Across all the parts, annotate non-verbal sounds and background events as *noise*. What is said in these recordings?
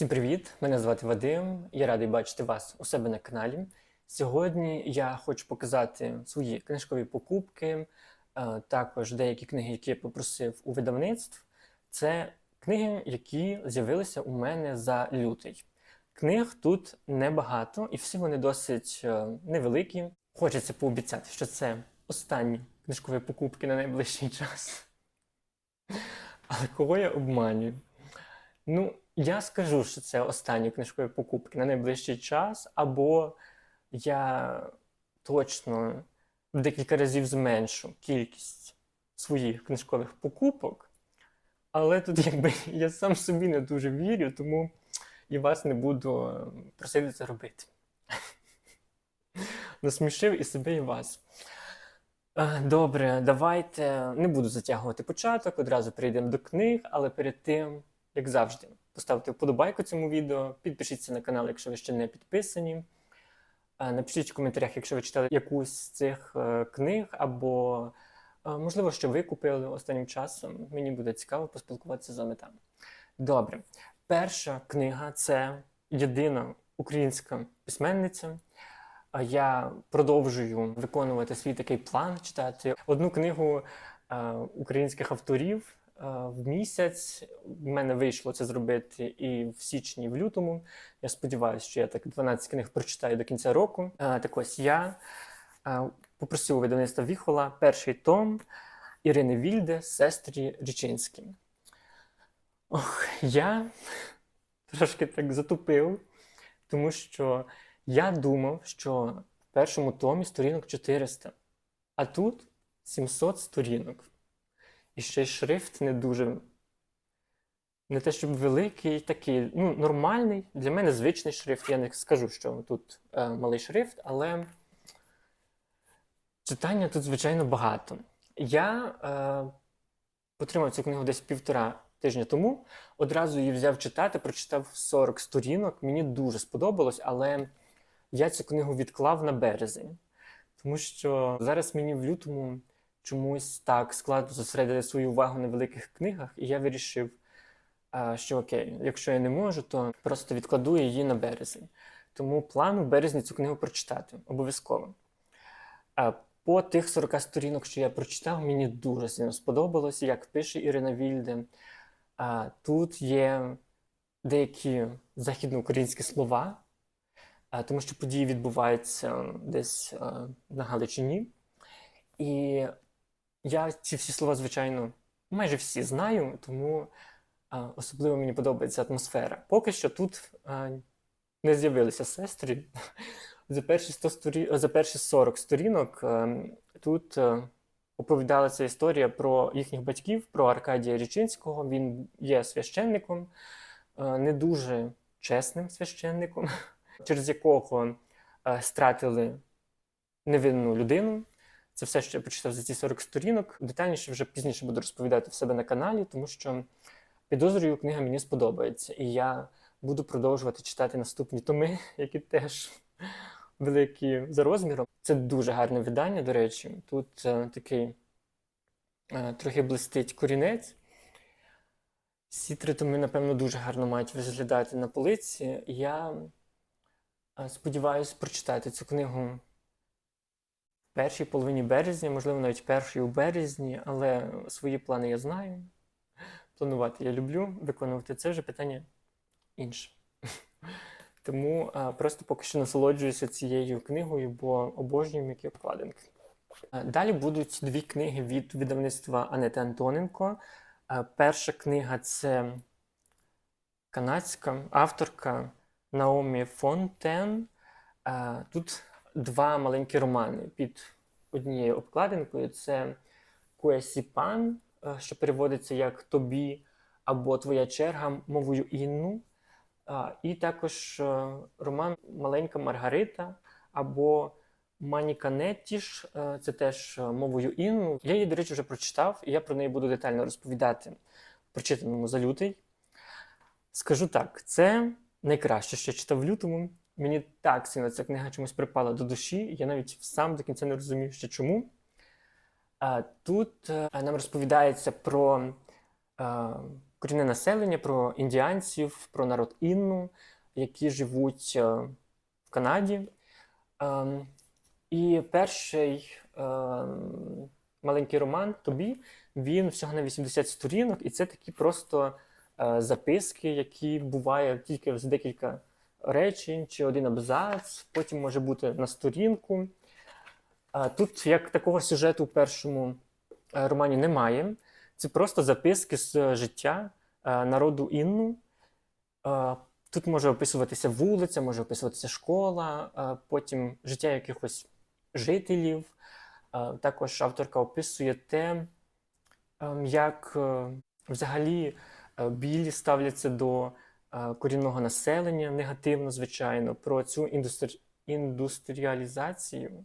Всім привіт! Мене звати Вадим. Я радий бачити вас у себе на каналі. Сьогодні я хочу показати свої книжкові покупки, е, також деякі книги, які я попросив у видавництв. Це книги, які з'явилися у мене за лютий. Книг тут небагато, і всі вони досить е, невеликі. Хочеться пообіцяти, що це останні книжкові покупки на найближчий час. Але кого я обманюю? Ну, я скажу, що це останні книжкові покупки на найближчий час, або я точно декілька разів зменшу кількість своїх книжкових покупок. Але тут якби я сам собі не дуже вірю, тому і вас не буду е, просити це робити. *laughs* Насмішив і себе, і вас. Е, Добре, давайте не буду затягувати початок, одразу перейдемо до книг, але перед тим, як завжди, поставте вподобайку цьому відео, підпишіться на канал, якщо ви ще не підписані. Е, Напишіть в коментарях, якщо ви читали якусь з цих е, книг, або, е, можливо, що ви купили останнім часом. Мені буде цікаво поспілкуватися з вами там. Добре, перша книга це єдина українська письменниця. Я продовжую виконувати свій такий план читати одну книгу українських авторів в місяць. В мене вийшло це зробити і в січні, і в лютому. Я сподіваюся, що я так 12 книг прочитаю до кінця року. Е, так ось я е, попросив у видавництва Віхола перший том Ірини Вільде, сестрі Річинські. Ох, я трошки так затупив, тому що я думав, що в першому томі сторінок 400, а тут 700 сторінок. І ще й шрифт не дуже. Не те, щоб великий, такий, ну, нормальний. Для мене звичний шрифт. Я не скажу, що тут е, малий шрифт, але читання тут, звичайно, багато. Я е, отримав цю книгу десь півтора тижня тому. Одразу її взяв читати, прочитав 40 сторінок. Мені дуже сподобалось, але я цю книгу відклав на березень, тому що зараз мені в лютому чомусь так складно зосередити свою увагу на великих книгах, і я вирішив, що окей, якщо я не можу, то просто відкладу її на березень. Тому плану в березні цю книгу прочитати обов'язково. По тих 40 сторінок, що я прочитав, мені дуже сильно сподобалось, як пише Ірина Вільде. Тут є деякі західноукраїнські слова, тому що події відбуваються десь на Галичині. І я ці всі слова, звичайно, майже всі знаю, тому а, особливо мені подобається атмосфера. Поки що тут а, не з'явилися сестри. *laughs* За перші, 100 сторі... За перші 40 сторінок е, тут е, оповідалася історія про їхніх батьків, про Аркадія Річинського. Він є священником, е, не дуже чесним священником, *laughs* через якого е, стратили невинну людину. Це все, що я прочитав за ці 40 сторінок. Детальніше вже пізніше буду розповідати в себе на каналі, тому що підозрюю, книга мені сподобається. І я буду продовжувати читати наступні томи, *laughs* які теж великі за розміром. Це дуже гарне видання, до речі. Тут е, такий е, трохи блистить корінець. Всі три томи, напевно, дуже гарно мають виглядати на полиці. Я е, сподіваюся прочитати цю книгу першій половині березня, можливо, навіть першій у березні, але свої плани я знаю. Планувати я люблю, виконувати це вже питання інше. *laughs* Тому а, просто поки що насолоджуюся цією книгою, бо обожнюю м'які обкладинки. Далі будуть дві книги від видавництва Анети Антоненко. А, Перша книга це канадська авторка Наомі Фонтен. А, Тут два маленькі романи під однією обкладинкою. Це Куесіпан, е, що переводиться як Тобі або Твоя черга мовою Інну. І також е, роман Маленька Маргарита або Маніка Неттіш, е, це теж е, мовою Інну. Я її, до речі, вже прочитав, і я про неї буду детально розповідати прочитаному за лютий. Скажу так, це найкраще, що читав в лютому. Мені так сильно ця книга чомусь припала до душі, я навіть сам до кінця не розумів, ще чому. Тут е, нам розповідається про е, корінне населення, про індіанців, про народ Інну, які живуть е, в Канаді. Ем, І перший маленький роман тобі він всього на 80 сторінок, і це такі просто записки, які бувають тільки з декілька речень чи один абзац, потім може бути на сторінку. Тут як такого сюжету в першому е, романі немає. Це просто записки з життя е, народу Інну. Е, Тут може описуватися вулиця, може описуватися школа, е, потім життя якихось жителів. Е, Також авторка описує те, ем, як е, взагалі е, білі ставляться до е, корінного населення негативно, звичайно, про цю індустрі... індустріалізацію.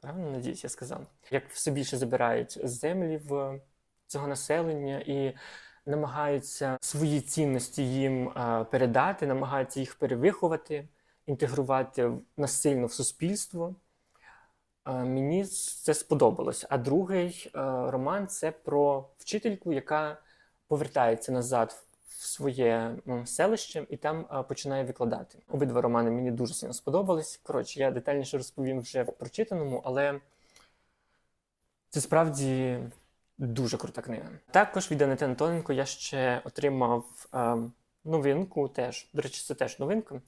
Правильно, надіюсь, я сказав. Як все більше забирають землі в цього населення і намагаються свої цінності їм передати, намагаються їх перевиховати, інтегрувати насильно в суспільство. Мені це сподобалось. А другий роман це про вчительку, яка повертається назад своє селище і там починає викладати. Обидва романи мені дуже сильно сподобались. Коротше, я детальніше розповім вже в прочитаному, але це справді дуже крута книга. Також від Анети Антоненко я ще отримав новинку, теж, до речі, це теж новинка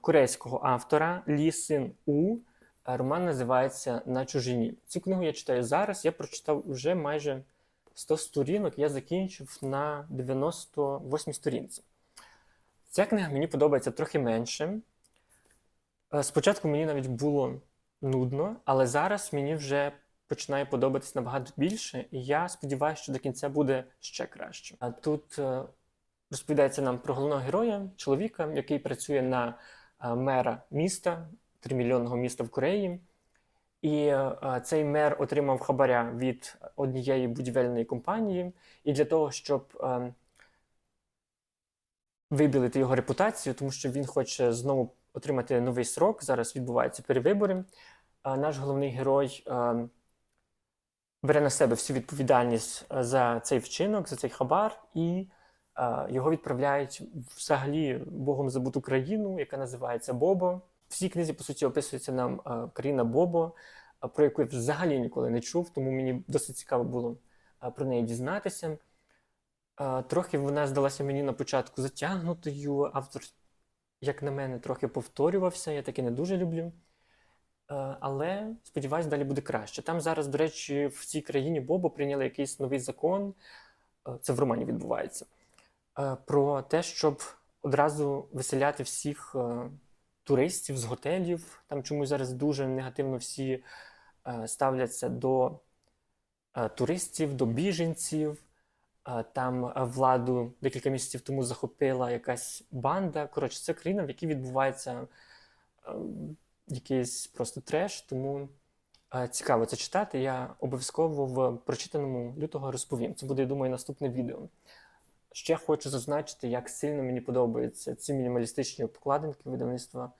корейського автора Лі Син У. Роман називається На чужині. Цю книгу я читаю зараз. Я прочитав вже майже 100 сторінок, я закінчив на 98 сторінці. Ця книга мені подобається трохи менше. Е, Спочатку мені навіть було нудно, але зараз мені вже починає подобатись набагато більше, і я сподіваюся, що до кінця буде ще краще. А тут е, розповідається нам про головного героя, чоловіка, який працює на е, мера міста, тримільйонного міста в Кореї. І е, цей мер отримав хабаря від однієї будівельної компанії. І для того, щоб е, вибілити його репутацію, тому що він хоче знову отримати новий срок. Зараз відбуваються перевибори. е, Наш головний герой е, бере на себе всю відповідальність е, за цей вчинок, за цей хабар, і його відправляють взагалі Богом забуту країну, яка називається Бобо. В цій книзі, по суті, описується нам е, країна Бобо, е, про яку я взагалі ніколи не чув, тому мені досить цікаво було е, про неї дізнатися. Трохи вона здалася мені на початку затягнутою. Автор, як на мене, трохи повторювався, я таке не дуже люблю. Але сподіваюсь, далі буде краще. Там зараз, до речі, в цій країні Бобо прийняли якийсь новий закон, це в романі відбувається, про те, щоб одразу виселяти всіх туристів з готелів. Там чомусь зараз дуже негативно всі е, ставляться до е, туристів, до біженців. Е, Там владу декілька місяців тому захопила якась банда. Коротше, це країна, в якій відбувається якийсь просто треш, тому цікаво це читати. Я обов'язково в прочитаному лютого розповім. Це буде, я думаю, наступне відео. Ще хочу зазначити, як сильно мені подобаються ці мінімалістичні обкладинки видавництва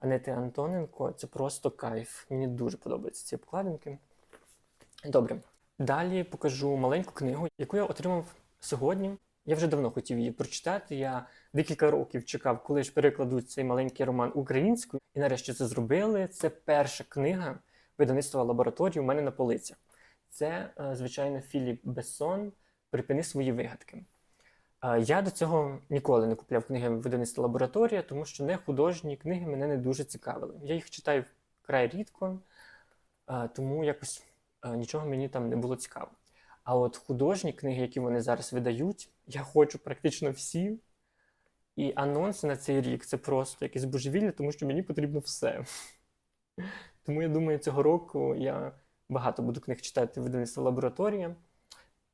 Анети Антоненко. Це просто кайф. Мені дуже подобаються ці обкладинки. Добре. Далі покажу маленьку книгу, яку я отримав сьогодні. Я вже давно хотів її прочитати. Я декілька років чекав, коли ж перекладуть цей маленький роман українською, і нарешті це зробили. Це перша книга видавництва лабораторії у мене на полицях. Це, е, звичайно, Філіп Бессон Припини свої вигадки. Я до цього ніколи не купляв книги видавництва лабораторія, тому що не художні книги мене не дуже цікавили. Я їх читаю вкрай рідко, тому якось нічого мені там не було цікаво. А от художні книги, які вони зараз видають, я хочу практично всі. І анонси на цей рік це просто якесь божевілля, тому що мені потрібно все. *laughs* Тому я думаю, цього року я багато буду книг читати видавництва лабораторія.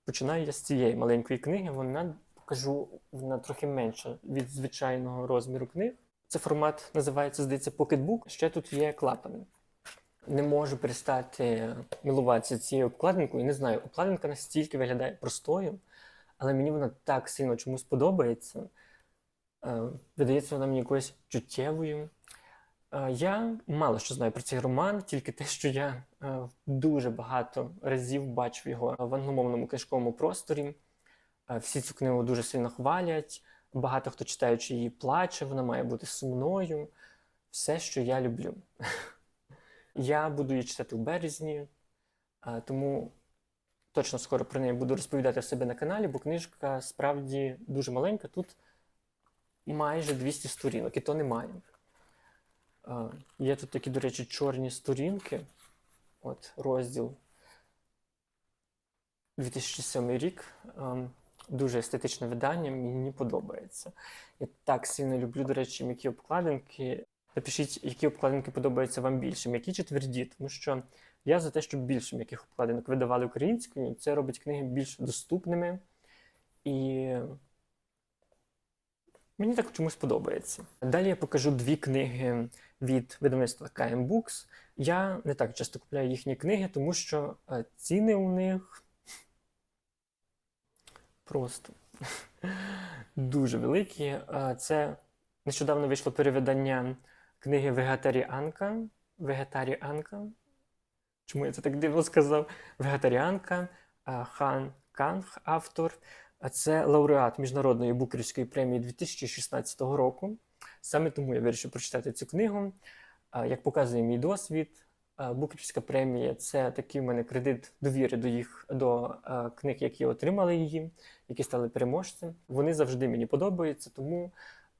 Починаю я з цієї маленької книги. Вона покажу, вона трохи менша від звичайного розміру книг. Це формат називається, здається, Pocketbook. Ще тут є клапани. Не можу перестати милуватися цією обкладинкою. Не знаю, обкладинка настільки виглядає простою, але мені вона так сильно чомусь подобається. Е, Видається вона мені якоюсь чуттєвою. Е, Я мало що знаю про цей роман, тільки те, що я е, дуже багато разів бачив його в англомовному книжковому просторі. Е, Всі цю книгу дуже сильно хвалять. Багато хто читаючи її плаче, вона має бути сумною. Все, що я люблю. *laughs* Я буду її читати у березні, е, тому точно скоро про неї буду розповідати себе на каналі, бо книжка справді дуже маленька. Тут майже 200 сторінок, і то немає. Е, Є тут такі, до речі, чорні сторінки. От розділ 2007 рік. Дуже естетичне видання, мені подобається. Я так сильно люблю, до речі, м'які обкладинки. Напишіть, які обкладинки подобаються вам більше, м'які чи тверді, тому що я за те, щоб більше м'яких обкладинок видавали українською. Це робить книги більш доступними. І мені так чомусь подобається. Далі я покажу дві книги від видавництва KM Books. Я не так часто купляю їхні книги, тому що е, ціни у них просто *laughs* дуже великі. Це нещодавно вийшло перевидання книги Вегетаріанка. Вегетаріанка. Чому я це так дивно сказав? Вегетаріанка, Хан Канг, автор. Це лауреат Міжнародної букерівської премії 2016 року. Саме тому я вирішив прочитати цю книгу. Як показує мій досвід, Букерівська премія це такий в мене кредит довіри до їх до книг, які отримали її, які стали переможцем. Вони завжди мені подобаються, тому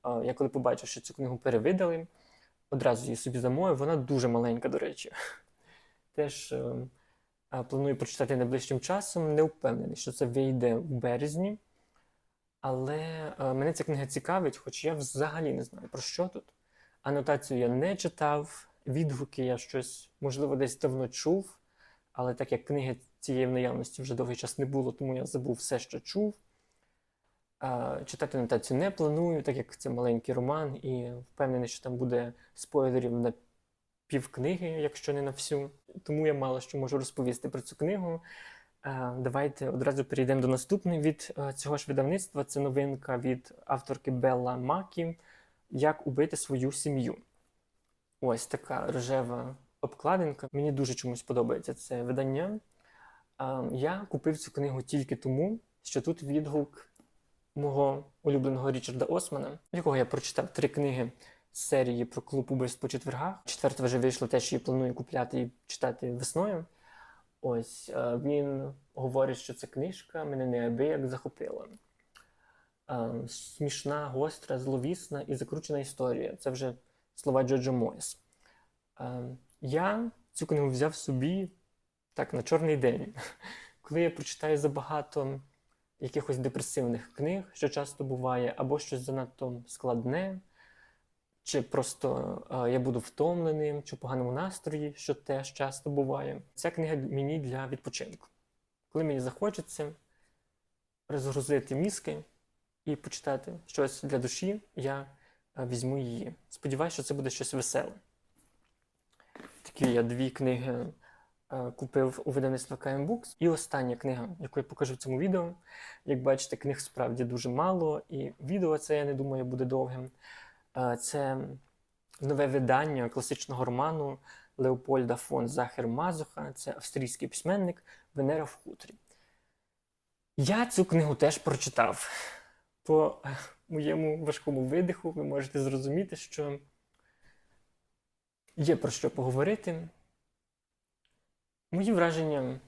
я коли побачив, що цю книгу перевидали, одразу її собі замовив. Вона дуже маленька, до речі. *laughs* Теж е, планую прочитати найближчим часом. Не впевнений, що це вийде в березні. Але е, мене ця книга цікавить, хоч я взагалі не знаю про що тут. Анотацію я не читав, відгуки я щось, можливо, десь давно чув, але так як книги цієї в наявності вже довгий час не було, тому я забув все, що чув. Читати анотацію не планую, так як це маленький роман, і впевнений, що там буде спойлерів на півкниги, якщо не на всю. Тому я мало що можу розповісти про цю книгу. Давайте одразу перейдемо до наступної від цього ж видавництва. Це новинка від авторки Белла Макі Як убити свою сім'ю. Ось така рожева обкладинка. Мені дуже чомусь подобається це видання. Я купив цю книгу тільки тому, що тут відгук мого улюбленого Річарда Османа, якого я прочитав три книги з серії про клуб убивств по четвергах. Четверта вже вийшла, теж її планую купляти і читати весною. Ось е, він говорить, що ця книжка мене неабияк захопила. Е, Смішна, гостра, зловісна і закручена історія. Це вже слова Джоджо Мойс. Е, Я цю книгу взяв собі так на чорний день. *laughs* Коли я прочитаю забагато якихось депресивних книг, що часто буває, або щось занадто складне, чи просто е, я буду втомленим, чи в поганому настрої, що теж часто буває. Ця книга мені для відпочинку. Коли мені захочеться розгрузити мізки і почитати щось для душі, я візьму її. Сподіваюся, що це буде щось веселе. Такі я дві книги е, купив у видавництва KM Books. І остання книга, яку я покажу в цьому відео. Як бачите, книг справді дуже мало, і відео це, я не думаю, буде довгим. Е, Це нове видання класичного роману Леопольда фон Захер Мазуха. Це австрійський письменник Венера в хуторі. Я цю книгу теж прочитав. По *laughs* моєму важкому видиху ви можете зрозуміти, що є про що поговорити. Мої враження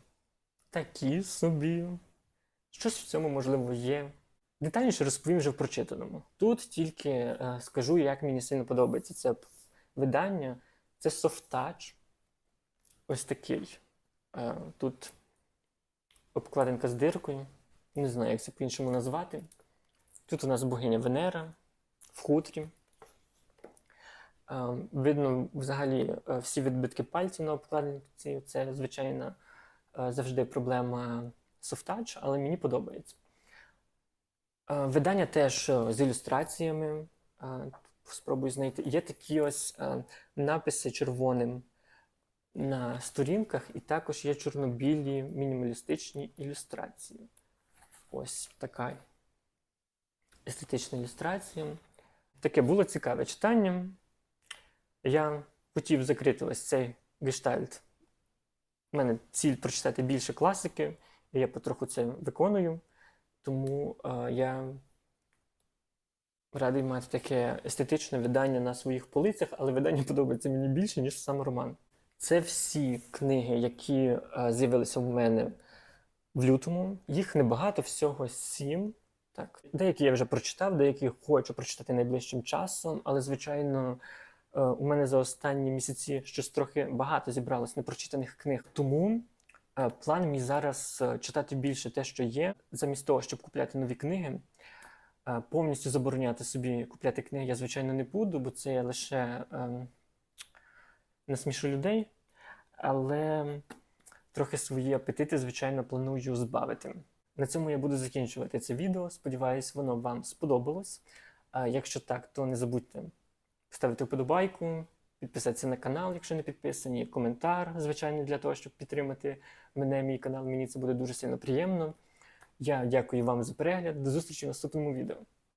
такі собі. Щось в цьому, можливо, є. Детальніше розповім вже в прочитаному. Тут тільки е, скажу, як мені сильно подобається це видання. Це софтач. Ось такий. Е, тут обкладинка з диркою. Не знаю, як це по-іншому назвати. Тут у нас богиня Венера в хутрі. Е, видно взагалі е, всі відбитки пальців на обкладинці. Це, звичайно, е, завжди проблема софтач, але мені подобається. Видання теж з ілюстраціями. Спробую знайти. Є такі ось написи червоним на сторінках, і також є чорнобілі мінімалістичні ілюстрації. Ось така естетична ілюстрація. Таке було цікаве читання. Я хотів закрити ось цей гештальт. У мене ціль прочитати більше класики, і я потроху це виконую. Тому е, я радий мати таке естетичне видання на своїх полицях, але видання подобається мені більше, ніж сам роман. Це всі книги, які е, з'явилися в мене в лютому. Їх небагато, всього сім. Так. Деякі я вже прочитав, деякі хочу прочитати найближчим часом, але, звичайно, е, у мене за останні місяці щось трохи багато зібралось непрочитаних книг. Тому е, план мій зараз е, читати більше те, що є, замість того, щоб купляти нові книги. Повністю забороняти собі купляти книги я, звичайно, не буду, бо це лише ем, насмішу людей. Але трохи свої апетити, звичайно, планую збавити. На цьому я буду закінчувати це відео. Сподіваюсь, воно вам сподобалось. Якщо так, то не забудьте ставити вподобайку, підписатися на канал, якщо не підписані, коментар, звичайно, для того, щоб підтримати мене, мій канал. Мені це буде дуже сильно приємно. Я дякую вам за перегляд. До зустрічі в наступному відео.